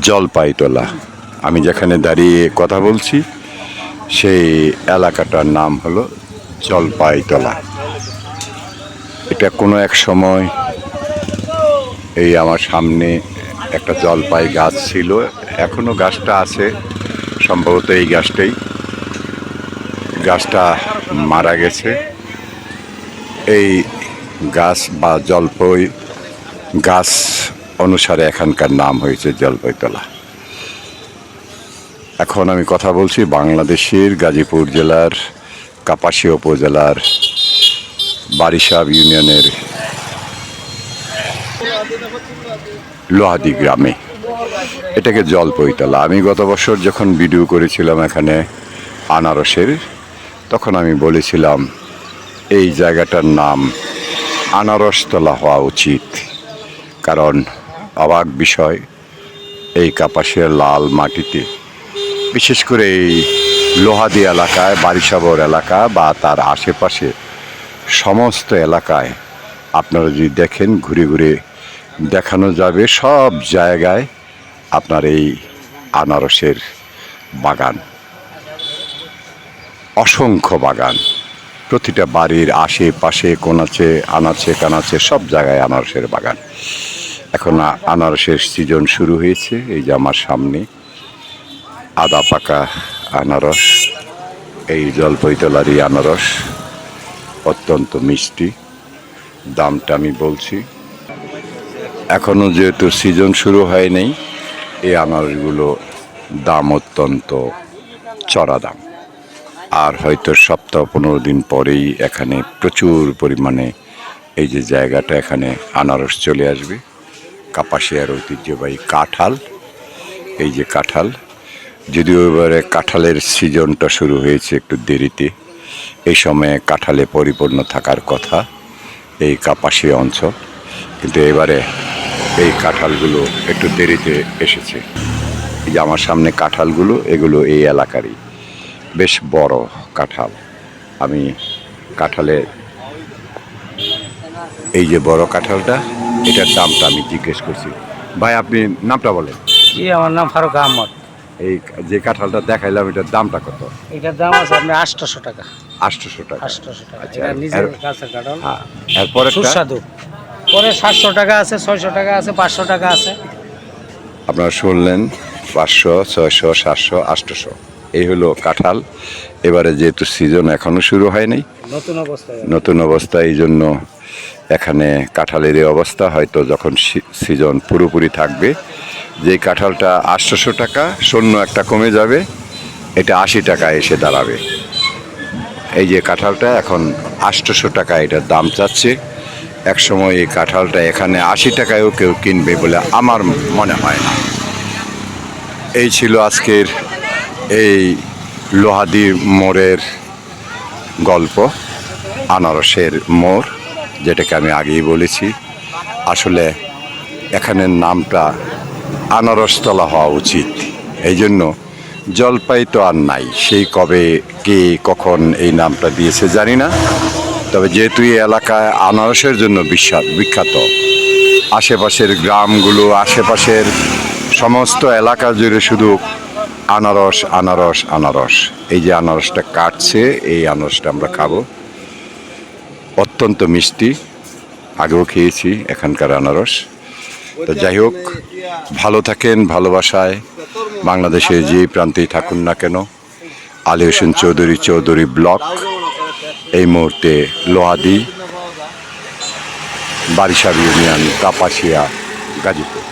জলপাইতলা। আমি যেখানে দাঁড়িয়ে কথা বলছি, সেই এলাকাটার নাম হলো জলপাইতলা। এটা কোনো এক সময় এই আমার সামনে একটা জলপাই গাছ ছিল। এখনও গাছটা আছে, সম্ভবত এই গাছটাই। গাছটা মারা গেছে। এই গাছ বা জলপাই গাছ অনুসারে এখানকার নাম হয়েছে জলপাইতলা। এখন আমি কথা বলছি বাংলাদেশের গাজীপুর জেলার, কাপাসিয়া উপজেলার বারিসাব ইউনিয়নের লোহাদি গ্রামে। এটাকে জলপৈতলা আমি গত বছর যখন ভিডিও করেছিলাম এখানে আনারসের, তখন আমি বলেছিলাম, এই জায়গাটার নাম আনারসতলা হওয়া উচিত। কারণ অবাক বিষয় এই কাপাসের লাল মাটিতে। বিশেষ করে এই লোহাদি এলাকায় বারিসাবর এলাকা বা তার আশেপাশে সমস্ত এলাকায় আপনারা যদি দেখেন, ঘুরে ঘুরে দেখানো যাবে সব জায়গায় আপনার এই আনারসের বাগান। অসংখ্য বাগান। প্রতিটা বাড়ির আশেপাশে, কোনাচে, আনাচে, কানাচে সব জায়গায় আনারসের বাগান। এখন আনারসের সিজন শুরু হয়েছে, এই যে আমার সামনে আদা পাকা আনারস, এই জলপৈতলারই আনারস, অত্যন্ত মিষ্টি, দামটা আমি বলছি। এখনও যেহেতু সিজন শুরু হয়নি এই আনারসগুলো দাম অত্যন্ত চড়া দাম। আর হয়তো সপ্তাহ পনেরো দিন পরেই এখানে প্রচুর পরিমাণে এই যে জায়গাটা, এখানে আনারস চলে আসবে। কাপাসিয়ার ঐতিহ্যবাহী কাঁঠাল। এই যে কাঁঠাল, যদিও এবারে কাঁঠালের সিজনটা শুরু হয়েছে একটু দেরিতে, এই সময়ে কাঁঠালে পরিপূর্ণ থাকার কথা এই কাপাসিয়া অঞ্চল, কিন্তু এবারে এই কাঁঠালগুলো একটু দেরিতে এসেছে। এই যে আমার সামনে কাঁঠালগুলো, এগুলো এই এলাকারই বেশ বড় কাঁঠাল। আমি কাঁঠালের এই যে বড় কাঁঠালটা এটার দামটা আমি জিজ্ঞেস করছি। ভাই আপনি নামটা বলেন। জি আমার নাম ফারুক আহমদ। এই যে কাঁঠালটা দেখাইলাম এটার দামটা কত? এটার দাম আছে আপনি আটশোশো টাকা। আটশোশো টাকা। আটশোশো টাকা। আচ্ছা, নিজের গাছের কাঁঠাল। হ্যাঁ এরপরে সুস্বাদু। পরে সাতশো টাকা আছে ছয়শো টাকা আছে পাঁচশো টাকা আছে। আপনারা শুনলেন পাঁচশো ছয়শো সাতশো আটশোশো। এই হলো কাঁঠাল। এবারে যেহেতু সিজন এখনও শুরু হয়নি নতুন অবস্থা এই জন্য এখানে কাঁঠালের এই অবস্থা হয়তো যখন সিজন পুরোপুরি থাকবে যে কাঁঠালটা আটশোশো টাকা শূন্য একটা কমে যাবে এটা আশি টাকা এসে দাঁড়াবে। এই যে কাঁঠালটা এখন আটশোশো টাকা এটার দাম চাচ্ছে এক সময় এই কাঁঠালটা এখানে আশি টাকায়ও কেউ কিনবে বলে আমার মনে হয় না। এই ছিল আজকের এই লোহাদি মোড়ের গল্প, আনারসের মোড়, যেটাকে আমি আগেই বলেছি। আসলে এখানের নামটা আনারসতলা হওয়া উচিত। এই জন্য জলপাই তো আর নাই। সেই কবে কে কখন এই নামটা দিয়েছে জানি না। তবে যেহেতু এই এলাকায় আনারসের জন্য বিখ্যাত বিখ্যাত, আশেপাশের গ্রামগুলো, আশেপাশের সমস্ত এলাকা জুড়ে শুধু আনারস আনারস আনারস। এই যে আনারসটা কাটছে, এই আনারসটা আমরা খাব। অত্যন্ত মিষ্টি। আগেও খেয়েছি এখানকার আনারস। তো যাই হোক, ভালো থাকেন, ভালোবাসায়। বাংলাদেশে যে প্রান্তেই থাকুন না কেন, আলী হোসেন চৌধুরী চৌধুরী ব্লক। এই মুহূর্তে লোহাদি বারিশার ইউনিয়ন, কাপাসিয়া, গাজীপুর।